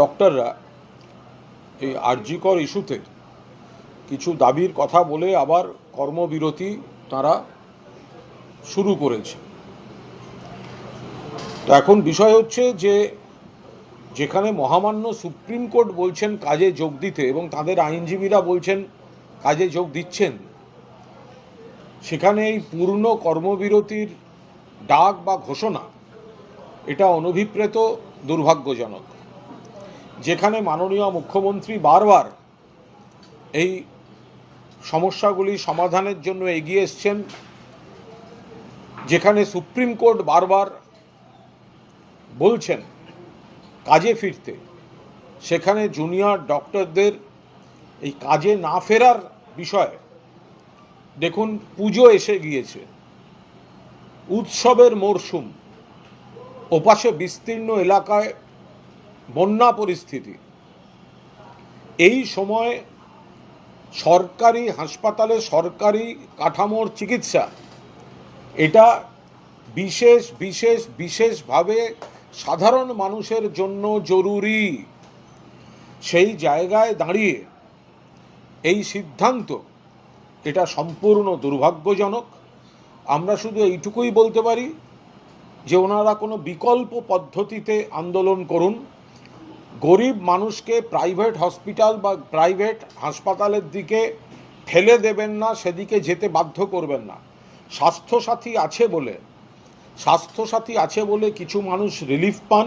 ডক্টররা এই আরজিকর ইস্যুতে কিছু দাবির কথা বলে আবার কর্মবিরতি তারা শুরু করেছে। তো এখন বিষয় হচ্ছে যে, যেখানে মহামান্য সুপ্রিম কোর্ট বলছেন কাজে যোগ দিতে এবং তাদের আইনজীবীরা বলছেন কাজে যোগ দিচ্ছেন, সেখানে এই পূর্ণ কর্মবিরতির ডাক বা ঘোষণা, এটা অনভিপ্রেত দুর্ভাগ্যজনক। যেখানে মাননীয় মুখ্যমন্ত্রী বারবার এই সমস্যাগুলি সমাধানের জন্য এগিয়ে এসছেন, যেখানে সুপ্রিম কোর্ট বারবার বলছেন কাজে ফিরতে। সেখানে জুনিয়র ডক্টরদের এই কাজে না ফেরার বিষয়ে দেখুন পুজো এসে গিয়েছে। উৎসবের মরশুম, ওপাশে বিস্তীর্ণ এলাকায় বন্যা পরিস্থিতি। এই সময় সরকারি হাসপাতালে সরকারি কাঠামোর চিকিৎসা। এটা বিশেষ বিশেষ, বিশেষভাবে সাধারণ মানুষের জন্য জরুরি। সেই জায়গায় দাঁড়িয়ে এই সিদ্ধান্ত, এটা সম্পূর্ণ দুর্ভাগ্যজনক। আমরা শুধু এইটুকুই বলতে পারি যে ওনারা কোনো বিকল্প পদ্ধতিতে আন্দোলন করুন। গরিব মানুষকে প্রাইভেট হসপিটাল বা প্রাইভেট হাসপাতালের দিকে ঠেলে দেবেন না, সেদিকে যেতে বাধ্য করবেন না। স্বাস্থ্যসাথী আছে বলে, স্বাস্থ্যসাথী আছে বলে কিছু মানুষ রিলিফ পান,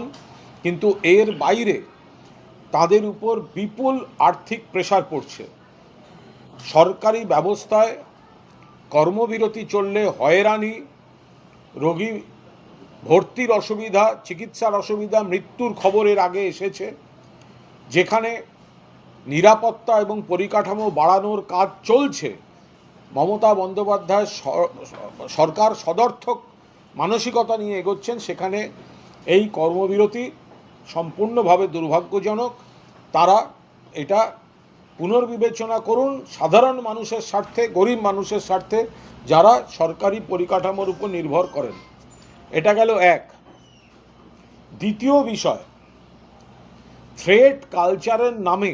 কিন্তু এর বাইরে তাদের উপর বিপুল আর্থিক প্রেশার পড়ছে। সরকারি ব্যবস্থায় কর্মবিরতি চললে হয়রানি, রোগী ভর্তির অসুবিধা, চিকিৎসার অসুবিধা, মৃত্যুর খবরের আগে এসেছে। যেখানে নিরাপত্তা এবং পরিকাঠামো বাড়ানোর কাজ চলছে, মমতা বন্দ্যোপাধ্যায় সরকার সদর্থক মানসিকতা নিয়ে এগোচ্ছেন। সেখানে এই কর্মবিরতি সম্পূর্ণভাবে দুর্ভাগ্যজনক। তারা এটা পুনর্বিবেচনা করুন। সাধারণ মানুষের স্বার্থে, গরিব মানুষের স্বার্থে যারা সরকারি পরিকাঠামোর উপর নির্ভর করেন। এটা গেল এক। দ্বিতীয় বিষয় থ্রেড কালচারের নামে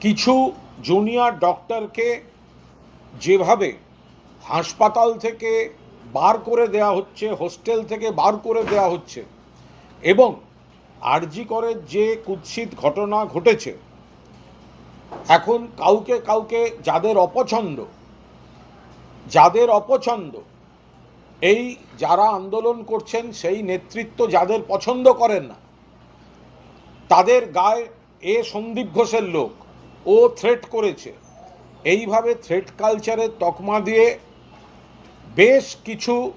কিছু জুনিয়র ডক্টরকে যেভাবে হাসপাতাল থেকে বার করে দেয়া হচ্ছে, হোস্টেল থেকে বার করে দেয়া হচ্ছে, এবং আরজি করে যে কুৎসিত ঘটনা ঘটেছে, এখন কাউকে কাউকে যাদের অপছন্দ যাদের অপছন্দ এই যারা আন্দোলন করছেন, সেই নেতৃত্ব যাদের পছন্দ করেন না, তাদের গায়ে এ সন্দীপ ঘোষের লোক, ও থ্রেট করেছে। এইভাবে থ্রেট কালচারের তকমা দিয়ে বেশ কিছু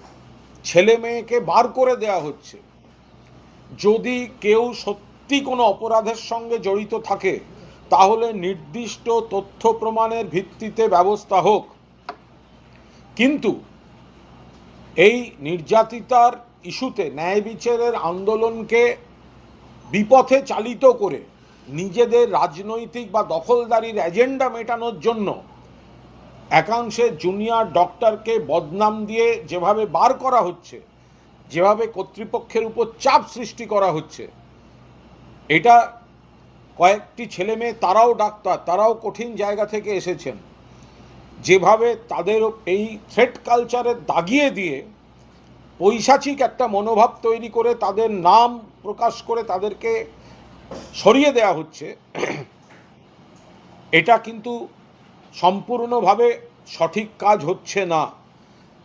ছেলে মেয়েকে বার করে দেয়া হচ্ছে। যদি কেউ সত্যি কোনো অপরাধের সঙ্গে জড়িত থাকে, তাহলে নির্দিষ্ট তথ্য প্রমাণের ভিত্তিতে ব্যবস্থা হোক। কিন্তু এই নির্যাতিতার ইস্যুতে ন্যায় বিচারের আন্দোলনকে বিপথে চালিত করে নিজেদের রাজনৈতিক বা দখলদারির এজেন্ডা মেটানোর জন্য একাংশে জুনিয়র ডক্টরকে বদনাম দিয়ে যেভাবে বার করা হচ্ছে, যেভাবে কর্তৃপক্ষের উপর চাপ সৃষ্টি করা হচ্ছে, এটা কয়েকটি ছেলে মেয়ে তারাও ডাক্তার, তারাও কঠিন জায়গা থেকে এসেছেন। যেভাবে তাদের এই থ্রেট কালচারে দাগিয়ে দিয়ে পৈশাচিক একটা মনোভাব তৈরি করে তাদের নাম প্রকাশ করে তাদেরকে সরিয়ে দেয়া হচ্ছে, এটা কিন্তু সম্পূর্ণভাবে সঠিক কাজ হচ্ছে না।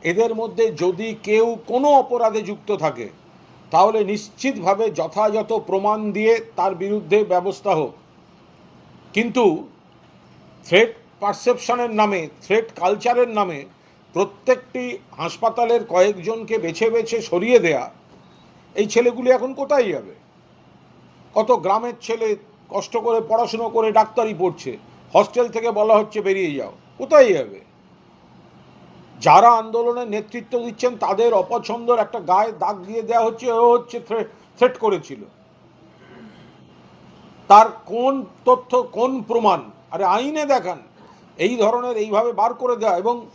এদের মধ্যে যদি কেউ কোনো অপরাধে যুক্ত থাকে, তাহলে নিশ্চিতভাবে যথাযথ প্রমাণ দিয়ে তার বিরুদ্ধে ব্যবস্থা হোক। কিন্তু থ্রেট পারসেপশনের নামে থ্রেট কালচারের নামে প্রত্যেকটি হাসপাতালের কয়েকজনকে বেছে বেছে সরিয়ে দেয়া, এই ছেলেগুলি এখন কোথায় যাবে? কত গ্রামের ছেলে কষ্ট করে পড়াশুনো করে ডাক্তারি পড়ছে হস্টেল থেকে বলা হচ্ছে বেরিয়ে যাও, কোথায় যাবে? যারা আন্দোলনের নেতৃত্ব দিচ্ছেন, তাদের অপছন্দর একটা গায়ে দাগ দিয়ে দেওয়া হচ্ছে, ও হচ্ছে থ্রেট করেছিল। তার কোন তথ্য, কোন প্রমাণ? আরে আইনে দেখান। এই ধরনের এইভাবে বার করে দেওয়া এবং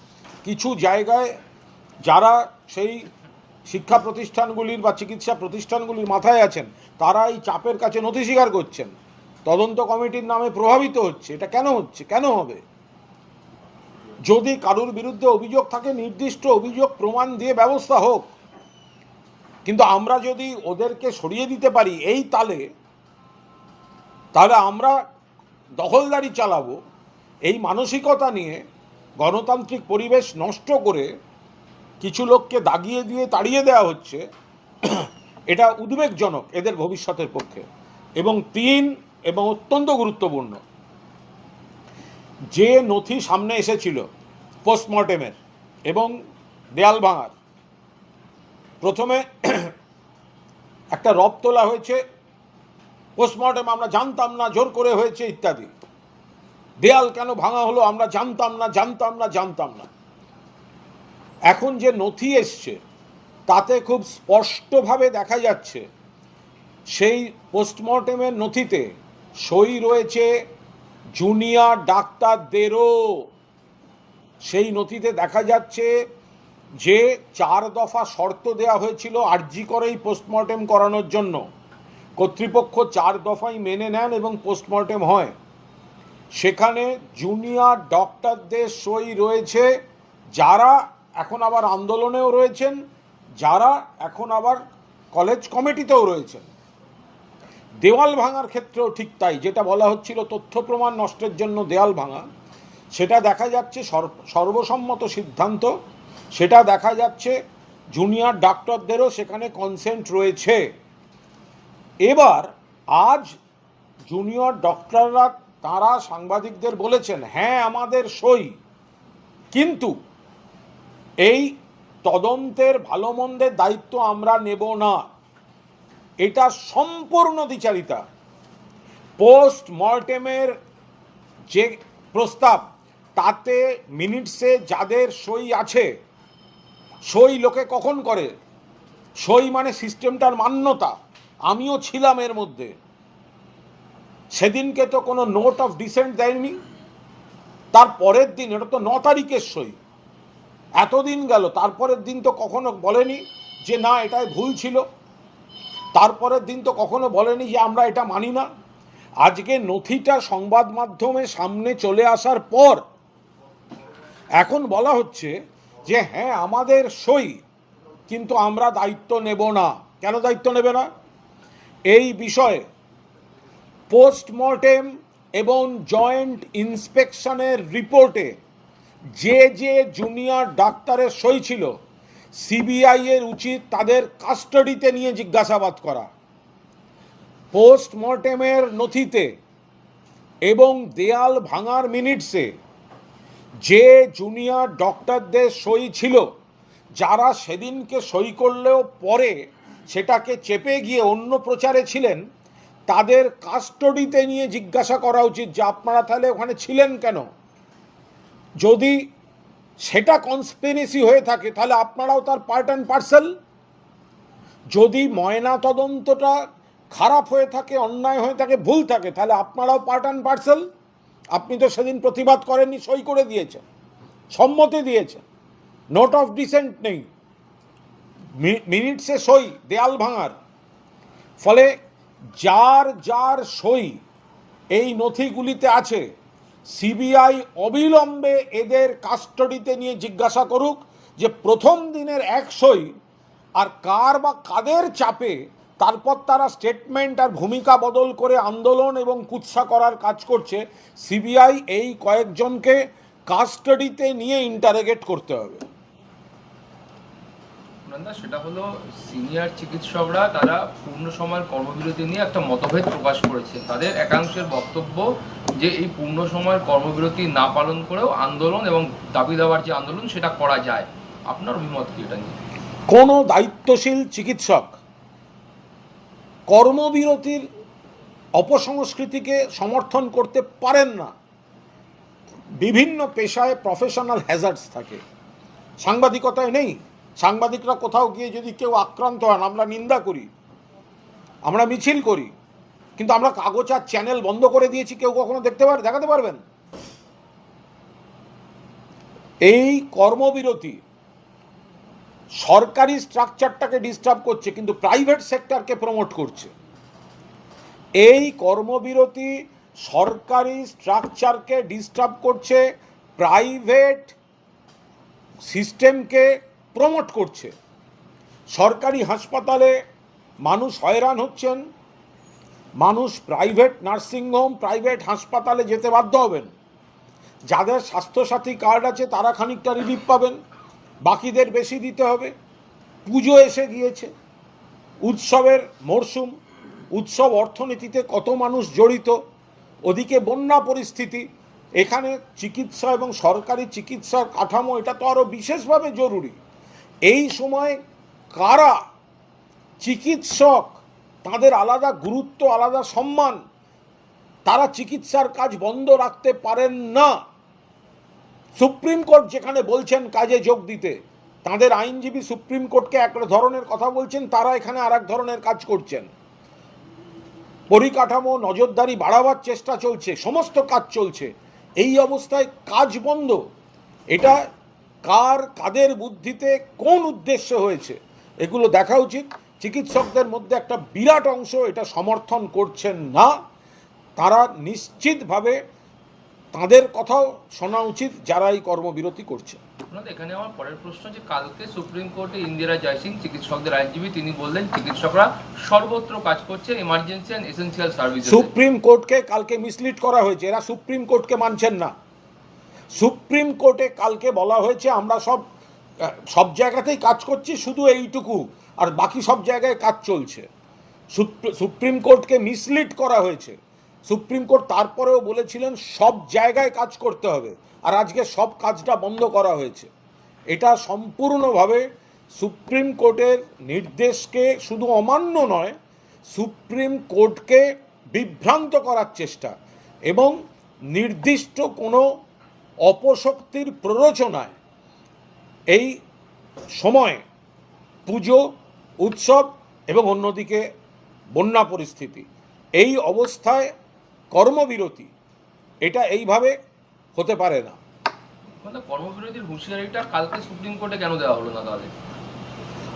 কিছু জায়গায় যারা সেই শিক্ষা প্রতিষ্ঠানগুলির বা চিকিৎসা প্রতিষ্ঠানগুলির মাথায় আছেন, তারা এই চাপের কাছে নথি স্বীকার করছেন। তদন্ত কমিটির নামে প্রভাবিত হচ্ছে। এটা কেন হচ্ছে? কেন হবে? যদি কারুর বিরুদ্ধে অভিযোগ থাকে, নির্দিষ্ট অভিযোগ, প্রমাণ দিয়ে ব্যবস্থা হোক। কিন্তু আমরা যদি ওদেরকে সরিয়ে দিতে পারি এই তালে, তাহলে আমরা দখলদারি চালাবো। এই মানসিকতা নিয়ে গণতান্ত্রিক পরিবেশ নষ্ট করে কিছু লোককে দাগিয়ে দিয়ে তাড়িয়ে দেওয়া হচ্ছে, এটা উদ্বেগজনক এদের ভবিষ্যতের পক্ষে। এবং তিন, এবং অত্যন্ত গুরুত্বপূর্ণ, যে নথি সামনে এসেছিল পোস্টমর্টেমের এবং দেয়াল ভাঙার, প্রথমে একটা রব তোলা হয়েছে, পোস্টমর্টেম আমরা জানতাম না, জোর করে হয়েছে ইত্যাদি। দেয়াল কেন ভাঙা হলো? আমরা জানতাম না জানতাম না জানতাম না। এখন যে নথি এসছে, তাতে খুব স্পষ্টভাবে দেখা যাচ্ছে, সেই পোস্টমর্টেমের নথিতে সই রয়েছে জুনিয়র ডাক্তারদেরও সেই নথিতে দেখা যাচ্ছে যে চার দফা শর্ত দেওয়া হয়েছিল আর্জি করেই পোস্টমর্টেম করানোর জন্য। কর্তৃপক্ষ চার দফাই মেনে নেন এবং পোস্টমর্টেম হয়। সেখানে জুনিয়র ডক্টরদের সই রয়েছে। যারা এখন আবার আন্দোলনেও রয়েছেন, যারা এখন আবার কলেজ কমিটিতেও রয়েছেন। দেওয়াল ভাঙার ক্ষেত্রেও ঠিক তাই, যেটা বলা হচ্ছিল তথ্য প্রমাণ নষ্টের জন্য দেওয়াল ভাঙা। সেটা দেখা যাচ্ছে সর্ব- সর্বসম্মত সিদ্ধান্ত। সেটা দেখা যাচ্ছে জুনিয়র ডাক্তারদেরও সেখানে কনসেন্ট রয়েছে। এবার আজ জুনিয়র ডক্টররা তারা সাংবাদিকদের বলেছেন হ্যাঁ আমাদের সই। কিন্তু এই তদন্তের ভালো মন্দের দায়িত্ব আমরা নেব না। এটা সম্পূর্ণ দ্বিচারিতা। পোস্ট মর্টেমের যে প্রস্তাব, তাতে মিনিটসে যাদের সই আছে, সই লোকে কখন করে? সই মানে সিস্টেমটার মান্যতা। আমিও ছিলাম এর মধ্যে। সেদিনকে তো কোনো নোট অফ ডিসেন্ট দেয়নি, তার পরের দিন, এটা তো ন তারিখের সই। এতদিন গেল তারপরের দিন তো কখনো বলেনি যে না, এটাই ভুল ছিল। তারপরের দিন তো কখনো বলেনি যে আমরা এটা মানি না। আজকে নথিটা সংবাদ মাধ্যমে সামনে চলে আসার পর এখন বলা হচ্ছে যে হ্যাঁ আমাদের সই, কিন্তু আমরা দায়িত্ব নেব না। কেন দায়িত্ব নেবে না? এই বিষয়ে পোস্টমর্টেম এবং জয়েন্ট ইন্সপেকশনের রিপোর্টে যে যে জুনিয়র ডাক্তারের সই ছিল, সিবিআই এর উচিত তাদের কাস্টাডিতে নিয়ে জিজ্ঞাসাবাদ করা। পোস্টমর্টেমের নথিতে এবং দেয়াল ভাঙার মিনিটসে যে জুনিয়র ডক্টরদের সই ছিল, যারা সেদিনকে সই করলেও পরে সেটাকে চেপে গিয়ে অন্য প্রচারে ছিলেন তাদের কাস্টডিতে নিয়ে জিজ্ঞাসা করা উচিত যে আপনারা তাহলে ওখানে ছিলেন কেন? যদি সেটা কনস্পিরেসি হয়ে থাকে, তাহলে আপনারাও তার পার্ট অ্যান্ড পার্সেল যদি ময়না তদন্তটা খারাপ হয়ে থাকে, অন্যায় হয়ে থাকে, ভুল থাকে, তাহলে আপনারাও পার্ট অ্যান্ড পার্সেল আপনি তো সেদিন প্রতিবাদ করেননি, সই করে দিয়েছেন, সম্মতি দিয়েছেন নোট অফ ডিসেন্ট নেই মিনিটসে সই, দেয়াল ভাঙার, ফলে যার যার সই এই নথিগুলিতে আছে, সিবিআই অবিলম্বে এদের কাস্টডিতে নিয়ে জিজ্ঞাসা করুক যে প্রথম দিনের এক সই আর কার বা কাদের চাপে তারপর তারা স্টেটমেন্ট আর ভূমিকা বদল করে আন্দোলন এবং কুৎসা করার কাজ করছে, সিবিআই এই কয়েকজনকে কাস্টডিতে নিয়ে ইন্টারোগেট করতে হবে। সুনন্দা সেটা হলো সিনিয়র চিকিৎসকরা তারা পূর্ণ সময়ের কর্মবিরতি নিয়ে একটা মতভেদ প্রকাশ করেছে। তাদের একাংশের বক্তব্য যে এই পূর্ণ সময়ের কর্মবিরতি না পালন করেও আন্দোলন এবং দাবি দেওয়ার যে আন্দোলন সেটা করা যায়। আপনার অভিমত কি এটা নিয়ে? কোনো দায়িত্বশীল চিকিৎসক কর্মবিরতির অপসংস্কৃতিকে সমর্থন করতে পারেন না। বিভিন্ন পেশায় প্রফেশনাল হ্যাজার্ডস থাকে। সাংবাদিকতায় নেই। সাংবাদিকরা কোথাও গিয়ে যদি কেউ আক্রান্ত হন, আমরা নিন্দা করি, আমরা মিছিল করি, কিন্তু আমরা কাগজ আর চ্যানেল বন্ধ করে দিয়েছি, কেউ কখনো দেখতে পারে, দেখাতে পারবেন? এই কর্মবিরতি সরকারি স্ট্রাকচারটাকে ডিস্টার্ব করছে, কিন্তু প্রাইভেট সেক্টরকে প্রমোট করছে। এই কর্মবিরতি সরকারি স্ট্রাকচারকে ডিস্টার্ব করছে, প্রাইভেট সিস্টেমকে প্রমোট করছে। সরকারি হাসপাতালে মানুষ হয়রান হচ্ছেন, মানুষ প্রাইভেট নার্সিংহোম প্রাইভেট হাসপাতালে যেতে বাধ্য হবেন। যাদের স্বাস্থ্যসাথী কার্ড আছে, তারা খানিকটা রিলিফ পাবেন, বাকিদের বেশি দিতে হবে। পুজো এসে গিয়েছে, উৎসবের মরশুম উৎসব অর্থনীতিতে কত মানুষ জড়িত, ওদিকে বন্যা পরিস্থিতি, এখানে চিকিৎসা এবং সরকারি চিকিৎসার কাঠামো, এটা তো আরও বিশেষভাবে জরুরি। এই সময় কারা চিকিৎসক, তাদের আলাদা গুরুত্ব, আলাদা সম্মান, তারা চিকিৎসার কাজ বন্ধ রাখতে পারেন না। সুপ্রিম কোর্ট যেখানে বলছেন কাজে যোগ দিতে, তাদের আইনজীবী সুপ্রিম কোর্টকে এক ধরনের কথা বলছেন, তারা এখানে আর ধরনের কাজ করছেন। পরিকাঠামো নজরদারি বাড়াবার চেষ্টা চলছে, সমস্ত কাজ চলছে। এই অবস্থায় কাজ বন্ধ, এটা কার কাদের বুদ্ধিতে কোন উদ্দেশ্য হয়েছে এগুলো দেখা উচিত। চিকিৎসকদের মধ্যে একটা বিরাট অংশ এটা সমর্থন করছেন না। তারা নিশ্চিতভাবে তাদের কথাও শোনা উচিত যারা এই কর্মবিরতি করছে। এখানে আমার পরের প্রশ্ন যে কালকে সুপ্রিম কোর্টে ইন্দিরা জয়সিং চিকিৎসকদের আইনজীবী তিনি বললেন চিকিৎসকরা সর্বত্র কাজ করছে emergency and essential service supreme কোর্টকে কালকে মিসলিড করা হয়েছে এরা সুপ্রিম কোর্টকে মানছেন না। সুপ্রিম কোর্টে কালকে বলা হয়েছে, আমরা সব সব জায়গাতেই কাজ করছি, শুধু এইটুকু, আর বাকি সব জায়গায় কাজ চলছে। সুপ্রিম কোর্টকে মিসলিড করা হয়েছে। সুপ্রিম কোর্ট তারপরেও বলেছিলেন, সব জায়গায় কাজ করতে হবে, আর আজকে সব কাজটা বন্ধ করা হয়েছে। এটা সম্পূর্ণভাবে সুপ্রিম কোর্টের নির্দেশকে শুধু অমান্য নয়, সুপ্রিম কোর্টকে বিভ্রান্ত করার চেষ্টা এবং নির্দিষ্ট কোনো অপশক্তির প্ররোচনায় এই সময়ে পুজো উৎসব এবং অন্যদিকে বন্যা পরিস্থিতি এই অবস্থায় কর্মবিরতি এটা এইভাবে হতে পারে না। মানে কর্মবিরতির হুঁশিয়ারিটা কালকে সুপ্রিম কোর্টে কেন দেওয়া হলো না তাহলে?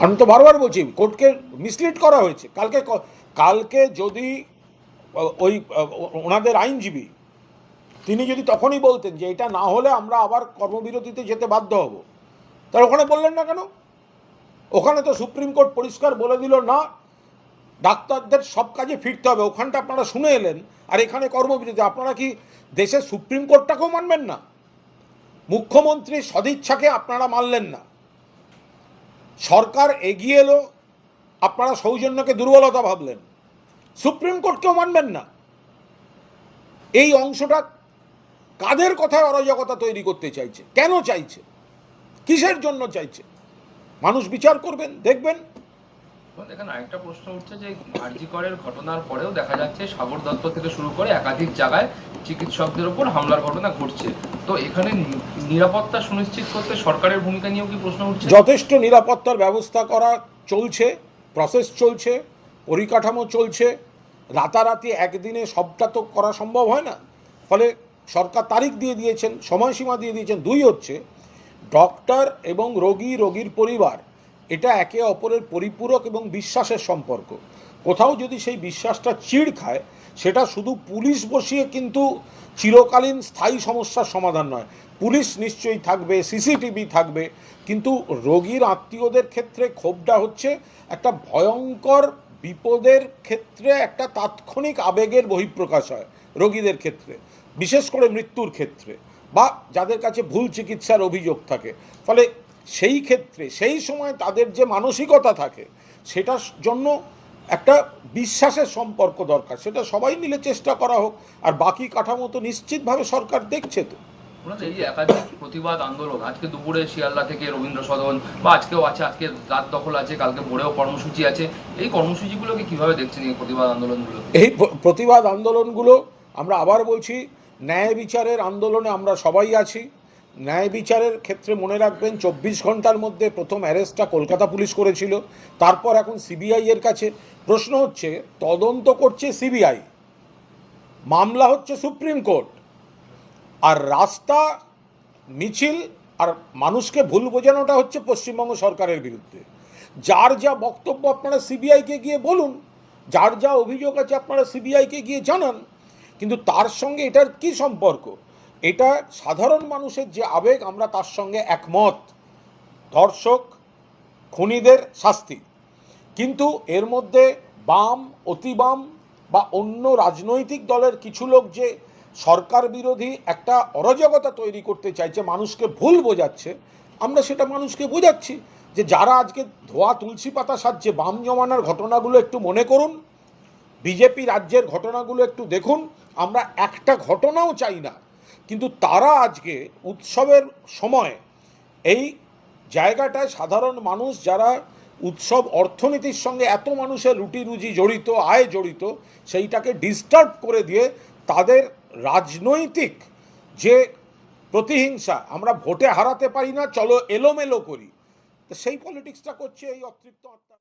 আমি তো বারবার বলছি কোর্টকে মিসলিড করা হয়েছে। কালকে কালকে যদি ওই ওনাদের আইনজীবী তিনি যদি তখনই বলতেন যে এটা না হলে আমরা আবার কর্মবিরতিতে যেতে বাধ্য হব, তাহলে ওখানে বললেন না কেন? ওখানে তো সুপ্রিম কোর্ট পরিষ্কার বলে দিল, না, ডাক্তারদের সব কাজে ফিরতে হবে, ওখানটা আপনারা শুনে এলেন, আর এখানে কর্মবিরতি, আপনারা কি দেশের সুপ্রিম কোর্টটাকেও মানবেন না? মুখ্যমন্ত্রীর সদিচ্ছাকে আপনারা মানলেন না। সরকার এগিয়ে এলো, আপনারা সৌজন্যকে দুর্বলতা ভাবলেন, সুপ্রিম কোর্টকেও মানবেন না। এই অংশটা কাদের কথায় অরাজকতা তৈরি করতে চাইছে? কেন চাইছে? কিসের জন্য চাইছে? মানুষ বিচার করবেন দেখবেন। এখানে আরেকটা প্রশ্ন উঠছে যে আরজি করের ঘটনার পরেও দেখা যাচ্ছে সাগর দত্ত থেকে শুরু করে একাধিক জায়গায় চিকিৎসকদের উপর হামলার ঘটনা ঘটছে। তো এখানে নিরাপত্তা সুনিশ্চিত করতে সরকারের ভূমিকা নিয়েও কি প্রশ্ন উঠছে? যথেষ্ট নিরাপত্তার ব্যবস্থা করা চলছে প্রসেস চলছে পরিকাঠামো চলছে। রাতারাতি একদিনে সবটা তো করা সম্ভব হয় না। ফলে সরকার তারিখ দিয়ে দিয়েছেন, সময়সীমা দিয়ে দিয়েছেন, দুই হচ্ছে ডক্টর এবং রোগী, রোগীর পরিবার, এটা একে অপরের পরিপূরক এবং বিশ্বাসের সম্পর্ক। কোথাও যদি সেই বিশ্বাসটা চিড় খায়, সেটা শুধু পুলিশ বসিয়ে কিন্তু চিরকালীন স্থায়ী সমস্যার সমাধান নয়। পুলিশ নিশ্চয়ই থাকবে, সিসিটিভি থাকবে, কিন্তু রোগীর আত্মীয়দের ক্ষেত্রে ক্ষোভটা হচ্ছে একটা ভয়ঙ্কর বিপদের ক্ষেত্রে একটা তাৎক্ষণিক আবেগের বহিঃপ্রকাশ হয় রোগীদের ক্ষেত্রে। বিশেষ করে মৃত্যুর ক্ষেত্রে বা যাদের কাছে ভুল চিকিৎসার অভিযোগ থাকে। ফলে সেই ক্ষেত্রে সেই সময় তাদের যে মানসিকতা থাকে সেটার জন্য একটা বিশ্বাসের সম্পর্ক দরকার। সেটা সবাই মিলে চেষ্টা করা হোক আর বাকি কাঠামো তো নিশ্চিতভাবে সরকার দেখছে তো। এই যে একাধিক প্রতিবাদ আন্দোলন আজকে দুপুরে শিয়ালদা থেকে রবীন্দ্র সদন বা আজকেও আছে আজকে রাত দখল আছে কালকে ভোরেও কর্মসূচি আছে এই কর্মসূচিগুলোকে কীভাবে দেখছেন এই প্রতিবাদ আন্দোলনগুলো এই প্রতিবাদ আন্দোলনগুলো আমরা আবার বলছি ন্যায় বিচারের আন্দোলনে আমরা সবাই আছি। ন্যায় বিচারের ক্ষেত্রে মনে রাখবেন, চব্বিশ ঘণ্টার মধ্যে প্রথম অ্যারেস্টটা কলকাতা পুলিশ করেছিল, তারপর এখন সিবিআই এর কাছে। প্রশ্ন হচ্ছে, তদন্ত করছে সিবিআই। মামলা হচ্ছে সুপ্রিম কোর্ট। আর রাস্তা, মিছিল আর মানুষকে ভুল বোঝানোটা হচ্ছে পশ্চিমবঙ্গ সরকারের বিরুদ্ধে। যার যা বক্তব্য আপনারা সিবিআইকে গিয়ে বলুন, যার যা অভিযোগ আছে আপনারা সিবিআইকে গিয়ে জানান। কিন্তু তার সঙ্গে এটার কি সম্পর্ক? এটা সাধারণ মানুষের যে আবেগ, আমরা তার সঙ্গে একমত। ধর্ষক, খুনিদের শাস্তি। কিন্তু এর মধ্যে বাম, অতিবাম বা অন্য রাজনৈতিক দলের কিছু লোক যে সরকার বিরোধী একটা অরাজকতা তৈরি করতে চাইছে, মানুষকে ভুল বোঝাচ্ছে, আমরা সেটা মানুষকে বোঝাচ্ছি যে যারা আজকে ধোয়া, তুলসী পাতা সাজছে, বাম জমানার ঘটনাগুলো একটু মনে করুন। বিজেপি রাজ্যের ঘটনাগুলো একটু দেখুন, আমরা একটা ঘটনাও চাই না, কিন্তু তারা আজকে উৎসবের সময় এই জায়গাটায় সাধারণ মানুষ যারা উৎসব অর্থনীতির সঙ্গে এত মানুষের রুটি রুজি জড়িত, আয় জড়িত, সেইটাকে ডিস্টার্ব করে দিয়ে তাদের রাজনৈতিক যে প্রতিহিংসা, আমরা ভোটে হারাতে পারি না, চলো এলোমেলো করি। তো সেই পলিটিক্সটা করছে এই অতৃপ্ত আত্মা।